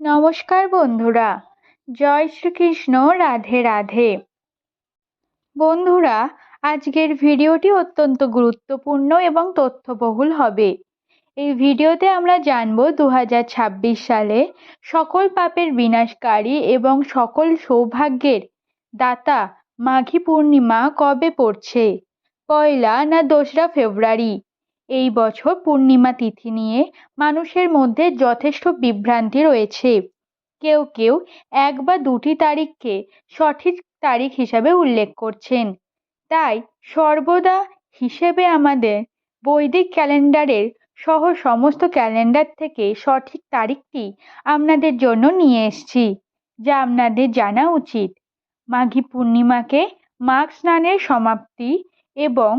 নমস্কার বন্ধুরা। জয় শ্রীকৃষ্ণ, রাধে রাধে। বন্ধুরা, আজকের ভিডিওটি অত্যন্ত গুরুত্বপূর্ণ এবং তথ্যবহুল হবে। এই ভিডিওতে আমরা জানব দু হাজার ছাব্বিশ সালে সকল পাপের বিনাশকারী এবং সকল সৌভাগ্যের দাতা মাঘী পূর্ণিমা কবে পড়ছে? পয়লা না দোসরা ফেব্রুয়ারি? এই বছর পূর্ণিমা তিথি নিয়ে মানুষের মধ্যে যথেষ্ট বিভ্রান্তি রয়েছে। কেউ কেউ এক বা দুটি তারিখকে সঠিক তারিখ হিসাবে উল্লেখ করছেন। তাই সর্বদা হিসেবে আমাদের বৈদিক ক্যালেন্ডারের সহ সমস্ত ক্যালেন্ডার থেকে সঠিক তারিখটি আপনাদের জন্য নিয়ে এসছি, যা আপনাদের জানা উচিত। মাঘী পূর্ণিমাকে মাঘ স্নানের সমাপ্তি এবং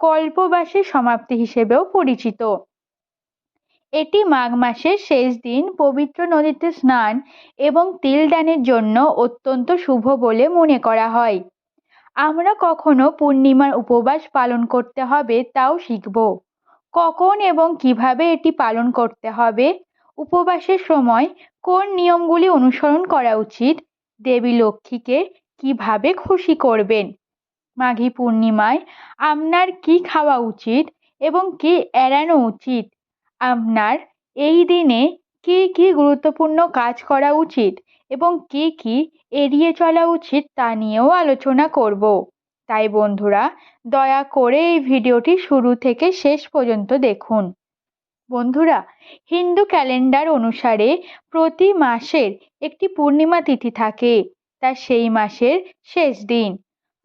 কল্পবাসের সমাপ্তি হিসেবেও পরিচিত। এটি মাঘ মাসের শেষ দিন, পবিত্র নদীতে স্নান এবং তিলদানের জন্য অত্যন্ত শুভ বলে মনে করা হয়। আমরা কখনো পূর্ণিমার উপবাস পালন করতে হবে তাও শিখব। কখন এবং কীভাবে এটি পালন করতে হবে? উপবাসের সময় কোন নিয়মগুলি অনুসরণ করা উচিত? দেবী লক্ষ্মীকে কীভাবে খুশি করবেন? মাঘী পূর্ণিমায় আপনার কি খাওয়া উচিত এবং কি এড়ানো উচিত? আপনার এই দিনে কি কি গুরুত্বপূর্ণ কাজ করা উচিত এবং কি কি এড়িয়ে চলা উচিত তা নিয়েও আলোচনা করব। তাই বন্ধুরা, দয়া করে এই ভিডিওটি শুরু থেকে শেষ পর্যন্ত দেখুন। বন্ধুরা, হিন্দু ক্যালেন্ডার অনুসারে প্রতি মাসের একটি পূর্ণিমা তিথি থাকে। তা সেই মাসের শেষ দিন।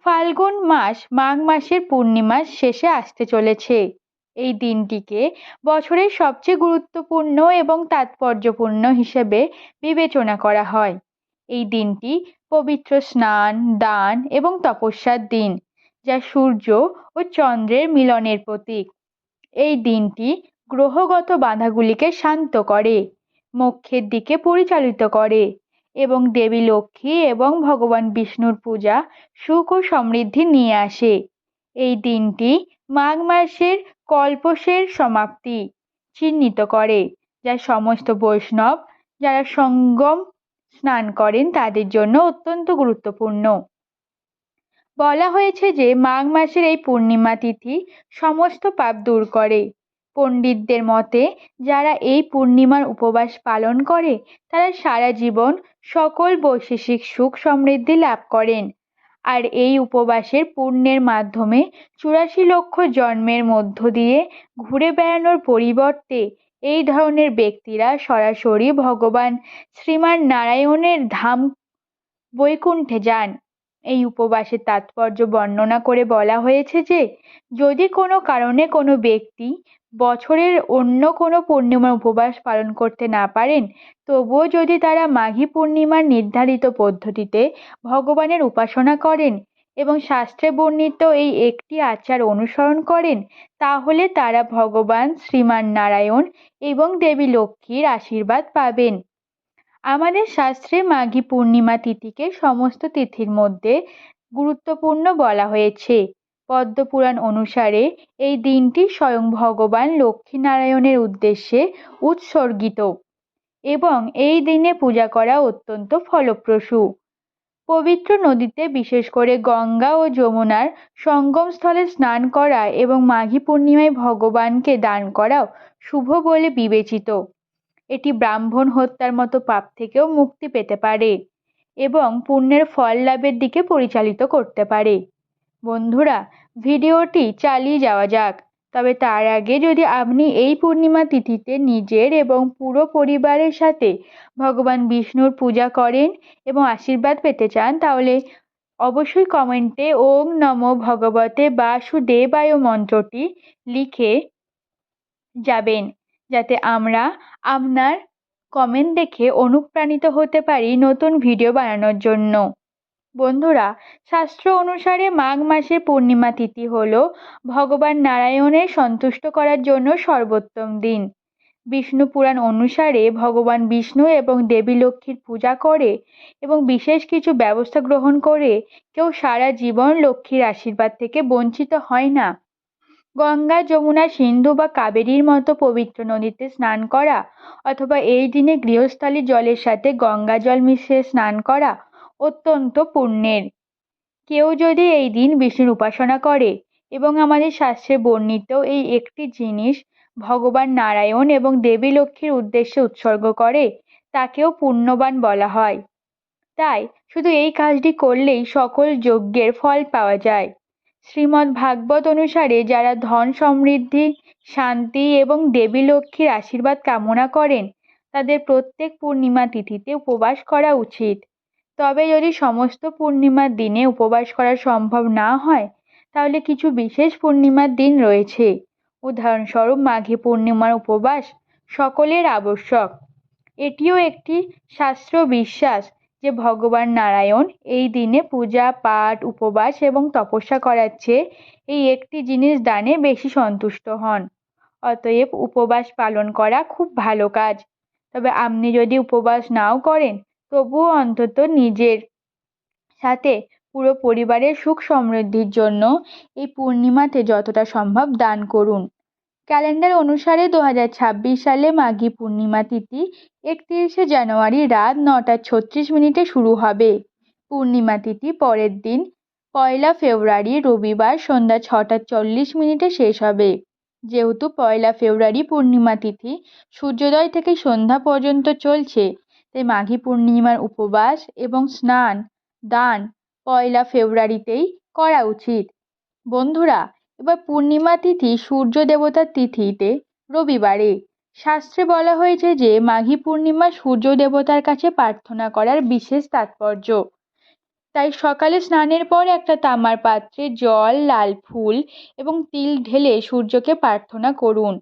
ফাল্গুন মাস মাঘ মাসের পূর্ণিমার শেষে আসতে চলেছে। এই দিনটিকে বছরের সবচেয়ে গুরুত্বপূর্ণ এবং তাৎপর্যপূর্ণ হিসেবে বিবেচনা করা হয়। এই দিনটি পবিত্র স্নান, দান এবং তপস্যার দিন, যা সূর্য ও চন্দ্রের মিলনের প্রতীক। এই দিনটি গ্রহগত বাধাগুলিকে শান্ত করে, মোক্ষের দিকে পরিচালিত করে। এবং দেবী লক্ষ্মী এবং ভগবান বিষ্ণুর পূজা, সুখ ও সমৃদ্ধি নিয়ে আসে। এই দিনটি মাঘ মাসের কল্পসের সমাপ্তি চিহ্নিত করে, যা সমস্ত বৈষ্ণব যারা সঙ্গম স্নান করেন তাদের জন্য অত্যন্ত গুরুত্বপূর্ণ। বলা হয়েছে যে, মাঘ মাসের এই পূর্ণিমা তিথি সমস্ত পাপ দূর করে। পণ্ডিতদের মতে, যারা এই পূর্ণিমার উপবাস পালন করে, তারা সারা জীবন সকল বৈশেষিক সুখ সমৃদ্ধি লাভ করেন। আর এই উপবাসের পুণ্যের মাধ্যমে চুরাশি লক্ষ জন্মের মধ্য দিয়ে ঘুরে বেড়ানোর পরিবর্তে এই ধরনের ব্যক্তিরা সরাসরি ভগবান শ্রীমান নারায়ণের ধাম বৈকুণ্ঠে যান। এই উপবাসের তাৎপর্য বর্ণনা করে বলা হয়েছে যে, যদি কোনো কারণে কোনো ব্যক্তি বছরের অন্য কোনো পূর্ণিমার উপবাস পালন করতে না পারেন, তবুও যদি তারা মাঘী পূর্ণিমার নির্ধারিত পদ্ধতিতে ভগবানের উপাসনা করেন এবং শাস্ত্রে বর্ণিত এই একটি আচার অনুসরণ করেন, তাহলে তারা ভগবান শ্রীমান নারায়ণ এবং দেবী লক্ষ্মীর আশীর্বাদ পাবেন। আমাদের শাস্ত্রে মাঘী পূর্ণিমা তিথিকে সমস্ত তিথির মধ্যে গুরুত্বপূর্ণ বলা হয়েছে। পদ্মপুরাণ অনুসারে এই দিনটি স্বয়ং ভগবান লক্ষ্মীনারায়ণের উদ্দেশ্যে উৎসর্গিত এবং এই দিনে পূজা করা অত্যন্ত ফলপ্রসূ। পবিত্র নদীতে বিশেষ করে গঙ্গা ও যমুনার সঙ্গমস্থলে স্নান করা এবং মাঘী পূর্ণিমায় ভগবানকে দান করাও শুভ বলে বিবেচিত। এটি ব্রাহ্মণ হত্যার মতো পাপ থেকেও মুক্তি পেতে পারে এবং পুণ্যের ফল লাভের দিকে পরিচালিত করতে পারে। বন্ধুরা, ভিডিওটি চালিয়ে যাওয়া যাক। তবে তার আগে যদি আপনি এই পূর্ণিমা তিথিতে নিজের এবং পুরো পরিবারের সাথে ভগবান বিষ্ণুর পূজা করেন এবং আশীর্বাদ পেতে চান, তাহলে অবশ্যই কমেন্টে ওম নম ভগবতে বাসুদেবায় মন্ত্রটি লিখে যাবেন, যাতে আমরা আপনার কমেন্ট দেখে অনুপ্রাণিত হতে পারি নতুন ভিডিও বানানোর জন্য। বন্ধুরা, শাস্ত্র অনুসারে মাঘ মাসের পূর্ণিমা তিথি হল ভগবান নারায়ণের সন্তুষ্ট করার জন্য সর্বোত্তম দিন। বিষ্ণু পুরাণ অনুসারে ভগবান বিষ্ণু এবং দেবী লক্ষ্মীর পূজা করে এবং বিশেষ কিছু ব্যবস্থা গ্রহণ করে কেউ সারা জীবন লক্ষ্মীর আশীর্বাদ থেকে বঞ্চিত হয় না। গঙ্গা, যমুনা, সিন্ধু বা কাবেরীর মতো পবিত্র নদীতে স্নান করা অথবা এই দিনে গৃহস্থালী জলের সাথে গঙ্গা জল মিশিয়ে স্নান করা অত্যন্ত পুণ্যের। কেউ যদি এই দিন বিষ্ণুর উপাসনা করে এবং আমাদের শাস্ত্রে বর্ণিত এই একটি জিনিস ভগবান নারায়ণ এবং দেবী লক্ষ্মীর উদ্দেশ্যে উৎসর্গ করে, তাকেও পুণ্যবান বলা হয়। তাই শুধু এই কাজটি করলেই সকল যজ্ঞের ফল পাওয়া যায়। শ্রীমদ্ ভাগবত অনুসারে যারা ধন সমৃদ্ধি, শান্তি এবং দেবী লক্ষ্মীর আশীর্বাদ কামনা করেন, তাদের প্রত্যেক পূর্ণিমা তিথিতে উপবাস করা উচিত। তবে যদি সমস্ত পূর্ণিমার দিনে উপবাস করা সম্ভব না হয়, তাহলে কিছু বিশেষ পূর্ণিমার দিন রয়েছে। উদাহরণস্বরূপ মাঘী পূর্ণিমার উপবাস সকলের আবশ্যক। এটিও একটি শাস্ত্র বিশ্বাস যে ভগবান নারায়ণ এই দিনে পূজা, পাঠ, উপবাস এবং তপস্যা করার চেয়ে এই একটি জিনিস দানে বেশি সন্তুষ্ট হন। অতএব উপবাস পালন করা খুব ভালো কাজ। তবে আপনি যদি উপবাস নাও করেন তবুও অন্তত নিজের সাথে পুরো পরিবারের সুখ সমৃদ্ধির জন্য এই পূর্ণিমাতে যতটা সম্ভব দান করুন। ক্যালেন্ডার অনুসারে দু হাজার ছাব্বিশ সালে মাঘী পূর্ণিমা তিথি একত্রিশে জানুয়ারি রাত নটা ছত্রিশ মিনিটে শুরু হবে। পূর্ণিমা তিথি পরের দিন পয়লা ফেব্রুয়ারি রবিবার সন্ধ্যা ছটা চল্লিশ মিনিটে শেষ হবে। যেহেতু পয়লা ফেব্রুয়ারি পূর্ণিমা তিথি সূর্যোদয় থেকে সন্ধ্যা পর্যন্ত চলছে তাই মাঘী পূর্ণিমার উপবাস এবং স্নান, দান পয়লা ফেব্রুয়ারিতেই করা উচিত। বন্ধুরা, এবার পূর্ণিমা তিথি সূর্য দেবতার তিথিতে রবিবারে। শাস্ত্রে বলা হয়েছে যে, মাঘী পূর্ণিমা সূর্য দেবতার কাছে প্রার্থনা করার বিশেষ তাৎপর্য। তাই সকালে স্নানের পর একটা তামার পাত্রে জল, লাল ফুল এবং তিল ঢেলে সূর্যকে প্রার্থনা করুন।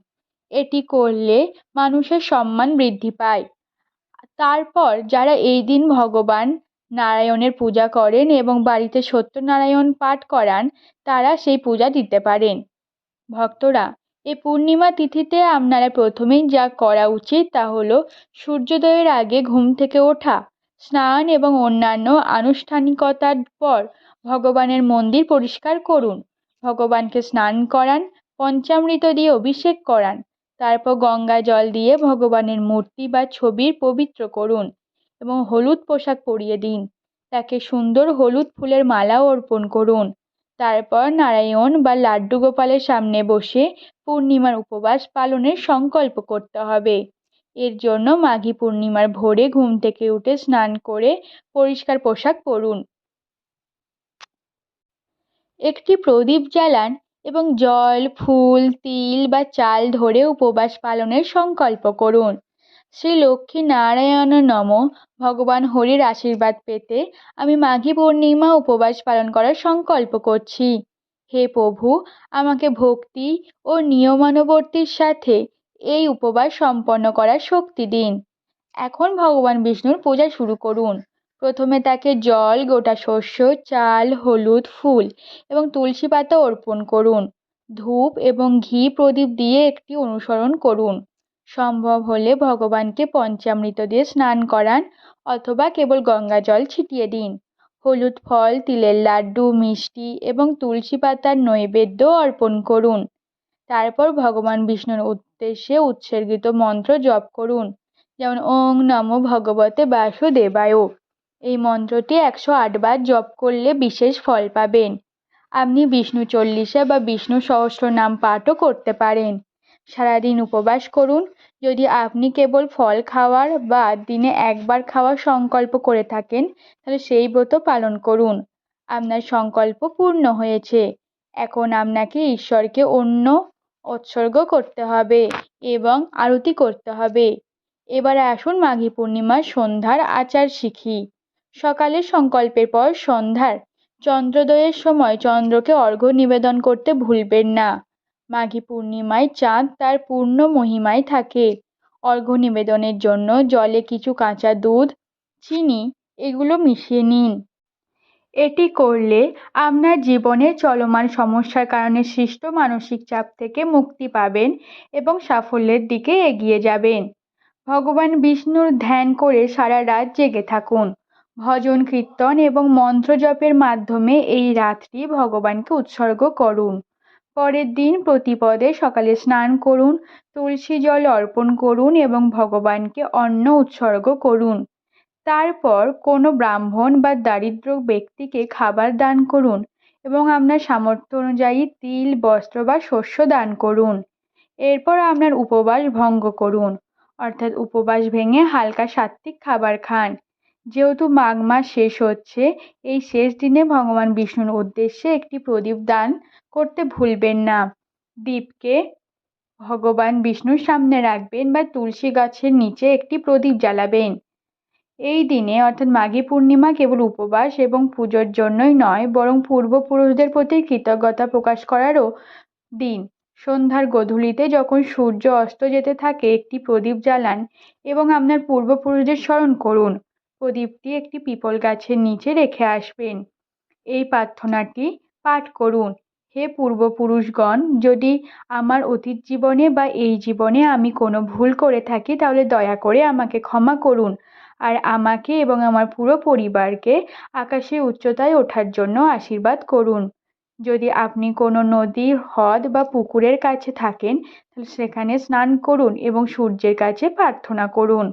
এটি করলে মানুষের সম্মান বৃদ্ধি পায়। তারপর যারা এই দিন ভগবান নারায়ণের পূজা করেন এবং বাড়িতে সত্যনারায়ণ পাঠ করান, তারা সেই পূজা দিতে পারেন। ভক্তরা এই পূর্ণিমা তিথিতে আপনারা প্রথমেই যা করা উচিত তা হলো সূর্যোদয়ের আগে ঘুম থেকে ওঠা, স্নান এবং অন্যান্য আনুষ্ঠানিকতার পর ভগবানের মন্দির পরিষ্কার করুন, ভগবানকে স্নান করান, পঞ্চামৃত দিয়ে অভিষেক করান তারপর গঙ্গা জল দিয়ে ভগবানের মূর্তি বা ছবির পবিত্র করুন এবং হলুদ পোশাক পরিয়ে দিন। তাকে সুন্দর হলুদ ফুলের মালাও অর্পণ করুন। তারপর নারায়ণ বা লাড্ডু গোপালের সামনে বসে পূর্ণিমার উপবাস পালনের সংকল্প করতে হবে। এর জন্য মাঘী পূর্ণিমার ভোরে ঘুম থেকে উঠে স্নান করে পরিষ্কার পোশাক পরুন। একটি প্রদীপ জ্বালান এবং জল, ফুল, তিল বা চাল ধরে উপবাস পালনের সংকল্প করুন। শ্রী লক্ষ্মী নারায়ণ নম। ভগবান হরির আশীর্বাদ পেতে আমি মাঘী পূর্ণিমা উপবাস পালন করার সংকল্প করছি। হে প্রভু, আমাকে ভক্তি ও নিয়মানুবর্তির সাথে এই উপবাস সম্পন্ন করার শক্তি দিন। এখন ভগবান বিষ্ণুর পূজা শুরু করুন। প্রথমে তাকে জল, গোটা শস্য, চাল, হলুদ, ফুল এবং তুলসী পাতা অর্পণ করুন। ধূপ এবং ঘি প্রদীপ দিয়ে একটি অনুসরণ করুন। সম্ভব হলে ভগবানকে পঞ্চামৃত দিয়ে স্নান করান অথবা কেবল গঙ্গা জল ছিটিয়ে দিন। হলুদ ফল, তিলের লাড্ডু, মিষ্টি এবং তুলসী পাতার নৈবেদ্য অর্পণ করুন। তারপর ভগবান বিষ্ণুর উদ্দেশ্যে উৎসর্গিত মন্ত্র জপ করুন। যেমন, ওং নমো ভগবতে বাসুদেবায়। এই মন্ত্রটি একশো আটবার জপ করলে বিশেষ ফল পাবেন। আপনি বিষ্ণু চল্লিশা বা বিষ্ণু সহস্র নাম পাঠও করতে পারেন। সারাদিন উপবাস করুন। যদি আপনি কেবল ফল খাওয়ার বা দিনে একবার খাওয়ার সংকল্প করে থাকেন, তাহলে সেই ব্রত পালন করুন। আপনার সংকল্প পূর্ণ হয়েছে। এখন আপনাকে ঈশ্বরকে অন্য উৎসর্গ করতে হবে এবং আরতি করতে হবে। এবার আসুন মাঘী পূর্ণিমার সন্ধ্যার আচার শিখি। সকালের সংকল্পের পর সন্ধ্যার। চন্দ্রোদয়ের সময় চন্দ্রকে অর্ঘ্য নিবেদন করতে ভুলবেন না। মাঘী পূর্ণিমায় চাঁদ তার পূর্ণ মহিমায় থাকে। অর্ঘ্য নিবেদনের জন্য জলে কিছু কাঁচা দুধ, চিনি এগুলো মিশিয়ে নিন। এটি করলে আপনার জীবনে চলমান সমস্যার কারণে সৃষ্ট মানসিক চাপ থেকে মুক্তি পাবেন এবং সাফল্যের দিকে এগিয়ে যাবেন। ভগবান বিষ্ণুর ধ্যান করে সারা রাত জেগে থাকুন। ভজন, কীর্তন এবং মন্ত্র জপের মাধ্যমে এই রাতটি ভগবানকে উৎসর্গ করুন। পরের দিন প্রতিপদে সকালে স্নান করুন, তুলসী জল অর্পণ করুন এবং ভগবানকে অন্ন উৎসর্গ করুন। তারপর কোনো ব্রাহ্মণ বা দারিদ্র ব্যক্তিকে খাবার দান করুন এবং আপনার সামর্থ্য অনুযায়ী তিল, বস্ত্র বা শস্য দান করুন। এরপর আপনার উপবাস ভঙ্গ করুন, অর্থাৎ উপবাস ভেঙে হালকা সাত্ত্বিক খাবার খান। যেহেতু মাঘ মাস শেষ হচ্ছে, এই শেষ দিনে ভগবান বিষ্ণুর উদ্দেশ্যে একটি প্রদীপ দান করতে ভুলবেন না। দীপকে ভগবান বিষ্ণুর সামনে রাখবেন বা তুলসী গাছের নিচে একটি প্রদীপ জ্বালাবেন। এই দিনে অর্থাৎ মাঘী পূর্ণিমা কেবল উপবাস এবং পুজোর জন্যই নয়, বরং পূর্বপুরুষদের প্রতি কৃতজ্ঞতা প্রকাশ করারও দিন। সন্ধ্যার গধূলিতে যখন সূর্য অস্ত যেতে থাকে, একটি প্রদীপ জ্বালান এবং আপনার পূর্বপুরুষদের স্মরণ করুন। প্রদীপটি একটি পিপল গাছের নিচে রেখে আসবেন। এই প্রার্থনাটি পাঠ করুন। হে পূর্বপুরুষগণ, যদি আমার অতীত জীবনে বা এই জীবনে আমি কোনো ভুল করে থাকি, তাহলে দয়া করে আমাকে ক্ষমা করুন আর আমাকে এবং আমার পুরো পরিবারকে আকাশে উচ্চতায় ওঠার জন্য আশীর্বাদ করুন। যদি আপনি কোনো নদী, হ্রদ বা পুকুরের কাছে থাকেন, তাহলে সেখানে স্নান করুন এবং সূর্যের কাছে প্রার্থনা করুন।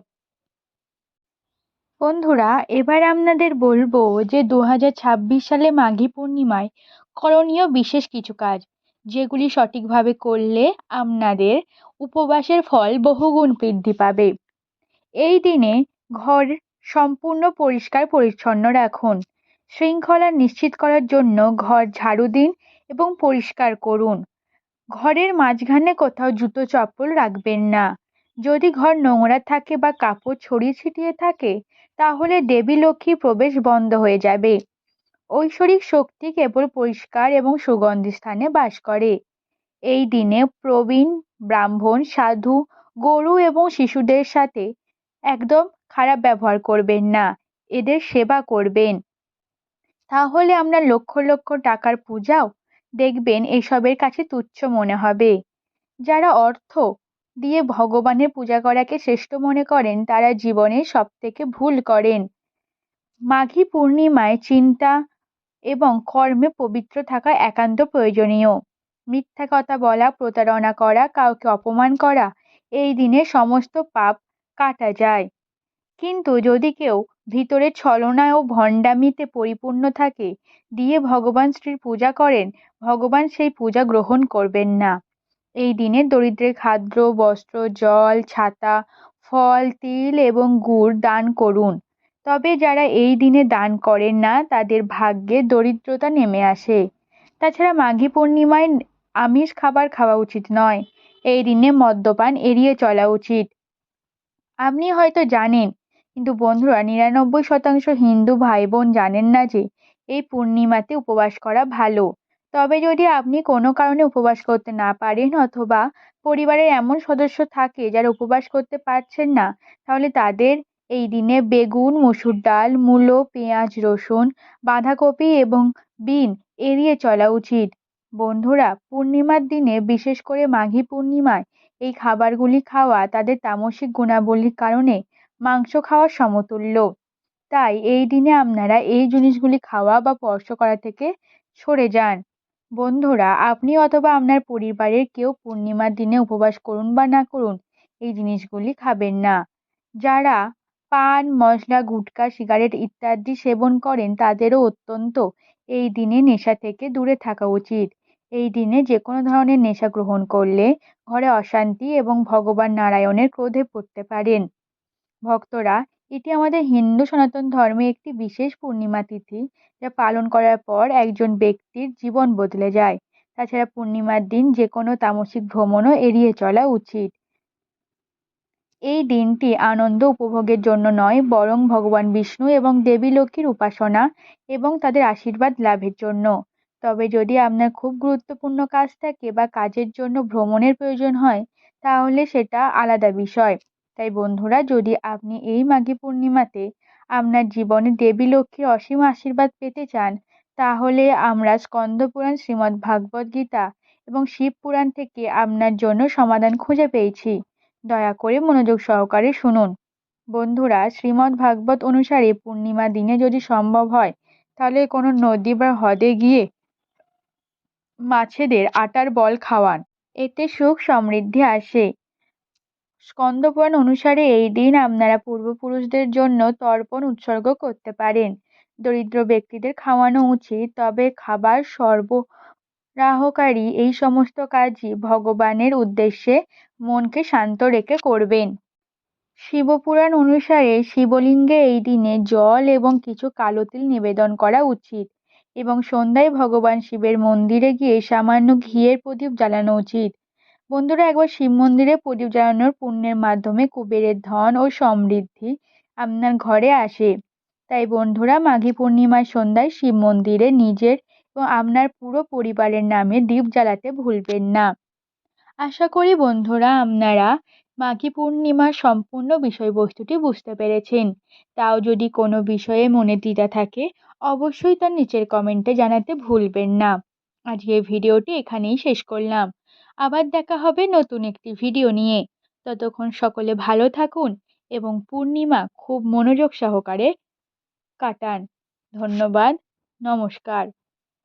বন্ধুরা, এবার আপনাদের বলব যে দু হাজার ছাব্বিশ সালে মাঘী পূর্ণিমায় করণীয় বিশেষ কিছু কাজ, যেগুলি সঠিকভাবে করলে আপনাদের উপবাসের ফল বহুগুণ বৃদ্ধি পাবে। এই দিনে ঘর সম্পূর্ণ পরিষ্কার পরিচ্ছন্ন রাখুন, শৃঙ্খলা নিশ্চিত করার জন্য ঘর ঝাড়ু দিন এবং পরিষ্কার করুন। ঘরের মাঝখানে কোথাও জুতো চপ্পল রাখবেন না। যদি ঘর নোংরা থাকে বা কাপড় ছড়িয়ে ছিটিয়ে থাকে তাহলে দেবী লক্ষ্মী প্রবেশ বন্ধ হয়ে যাবে। ঐশ্বরিক শক্তি কেবল পরিষ্কার এবং সুগন্ধি স্থানে বাস করে। এই দিনে প্রবীণ, ব্রাহ্মণ, সাধু, গরু এবং শিশুদের সাথে একদম খারাপ ব্যবহার করবেন না, এদের সেবা করবেন। তাহলে আমরা লক্ষ লক্ষ টাকার পূজাও দেখবেন এসবের কাছে তুচ্ছ মনে হবে। যারা অর্থ দিয়ে ভগবানের পূজা করাকে শ্রেষ্ঠ মনে করেন, তারা জীবনে সব থেকে ভুল করেন। মাঘী পূর্ণিমায় চিন্তা এবং কর্মে পবিত্র থাকা একান্ত প্রয়োজনীয়। মিথ্যা কথা বলা, প্রতারণা করা, কাউকে অপমান করা, এই দিনে সমস্ত পাপ কাটা যায়। কিন্তু যদি কেউ ভিতরে ছলনা ও ভণ্ডামিতে পরিপূর্ণ থাকে, দিয়ে ভগবান শ্রীর পূজা করেন, ভগবান সেই পূজা গ্রহণ করবেন না। এই দিনে দরিদ্রের খাদ্য, বস্ত্র, জল, ছাতা, ফল, তিল এবং গুড় দান করুন। তবে যারা এই দিনে দান করেন না, তাদের ভাগ্যে দরিদ্রতা নেমে আসে। তাছাড়া মাঘী পূর্ণিমায় আমিষ খাবার খাওয়া উচিত নয়। এই দিনে মদ্যপান এড়িয়ে চলা উচিত। আপনি হয়তো জানেন, কিন্তু বন্ধুরা, নিরানব্বই শতাংশ হিন্দু ভাই বোন জানেন না যে, এই পূর্ণিমাতে উপবাস করা ভালো। তবে যদি আপনি কোনো কারণে উপবাস করতে না পারেন অথবা পরিবারের এমন সদস্য থাকে যারা উপবাস করতে পারছেন না, তাহলে তাদের এই দিনে বেগুন, মসুর ডাল, মূলো, পেঁয়াজ, রসুন, বাঁধাকপি এবং বিন এড়িয়ে চলা উচিত। বন্ধুরা, পূর্ণিমার দিনে বিশেষ করে মাঘী পূর্ণিমায় এই খাবারগুলি খাওয়া তাদের তামসিক গুণাবলীর কারণে মাংস খাওয়ার সমতুল্য। তাই এই দিনে আপনারা এই জিনিসগুলি খাওয়া বা স্পর্শ করা থেকে সরে যান। বন্ধুরা, আপনি অথবা আপনার পরিবারের কেউ পূর্ণিমার দিনে উপবাস করুন বা না করুন, এই জিনিসগুলি খাবেন না। যারা পান, মশলা গুটখা সিগারেট ইত্যাদি সেবন করেন, তাদেরও অত্যন্ত এই দিনে নেশা থেকে দূরে থাকা উচিত। এই দিনে যে কোনো ধরনের নেশা গ্রহণ করলে ঘরে অশান্তি এবং ভগবান নারায়ণের ক্রোধে পড়তে পারেন। ভক্তরা, এটি আমাদের হিন্দু সনাতন ধর্মে একটি বিশেষ পূর্ণিমা তিথি যা পালন করার পর একজন ব্যক্তির জীবন বদলে যায়। তাছাড়া পূর্ণিমার দিন যে কোনো তামসিক ভ্রমণও এড়িয়ে চলা উচিত। এই দিনটি আনন্দ উপভোগের জন্য নয়, বরং ভগবান বিষ্ণু এবং দেবী লক্ষ্মীর উপাসনা এবং তাদের আশীর্বাদ লাভের জন্য। তবে যদি আপনার খুব গুরুত্বপূর্ণ কাজ থাকে বা কাজের জন্য ভ্রমণের প্রয়োজন হয়, তাহলে সেটা আলাদা বিষয়। তাই বন্ধুরা, যদি আপনি এই মাঘী পূর্ণিমাতে আপনার জীবনে দেবী লক্ষ্মীর অসীম আশীর্বাদ পেতে চান, তাহলে আমরা স্কন্দ পুরাণ, শ্রীমদ্ ভাগবত গীতা এবং শিব পুরাণ থেকে আপনার জন্য সমাধান খুঁজে পেয়েছি। দয়া করে মনোযোগ সহকারে শুনুন। বন্ধুরা, শ্রীমদ্ ভাগবত অনুসারে পূর্ণিমা দিনে যদি সম্ভব হয়, তাহলে কোনো নদী বা হ্রদে গিয়ে মাছেদের আটার বল খাওয়ান। এতে সুখ সমৃদ্ধি আসে। স্কন্দপুরাণ অনুসারে এই দিন আপনারা পূর্বপুরুষদের জন্য তর্পণ উৎসর্গ করতে পারেন। দরিদ্র ব্যক্তিদের খাওয়ানো উচিত, তবে খাবার সরবরাহকারী এই সমস্ত কাজই ভগবানের উদ্দেশ্যে মনকে শান্ত রেখে করবেন। শিবপুরাণ অনুসারে শিবলিঙ্গে এই দিনে জল এবং কিছু কালো তিল নিবেদন করা উচিত এবং সন্ধ্যায় ভগবান শিবের মন্দিরে গিয়ে সামান্য ঘিয়ের প্রদীপ জ্বালানো উচিত। বন্ধুরা, একবার শিব মন্দিরে প্রদীপ জ্বালানোর পুণ্যের মাধ্যমে কুবেরের ধন ও সমৃদ্ধি আপনার ঘরে আসে। তাই বন্ধুরা, মাঘী পূর্ণিমার সন্ধ্যায় শিব মন্দিরে নিজের এবং আপনার পুরো পরিবারের নামে দীপ জ্বালাতে ভুলবেন না। আশা করি বন্ধুরা, আপনারা মাঘী পূর্ণিমার সম্পূর্ণ বিষয়বস্তুটি বুঝতে পেরেছেন। তাও যদি কোনো বিষয়ে মনে দ্বিধা থাকে, অবশ্যই তার নিচের কমেন্টে জানাতে ভুলবেন না। আজকের ভিডিওটি এখানেই শেষ করলাম। আবার দেখা হবে নতুন একটি ভিডিও নিয়ে। ততক্ষণ সকলে ভালো থাকুন এবং পূর্ণিমা খুব মনোযোগ সহকারে কাটান। ধন্যবাদ, নমস্কার।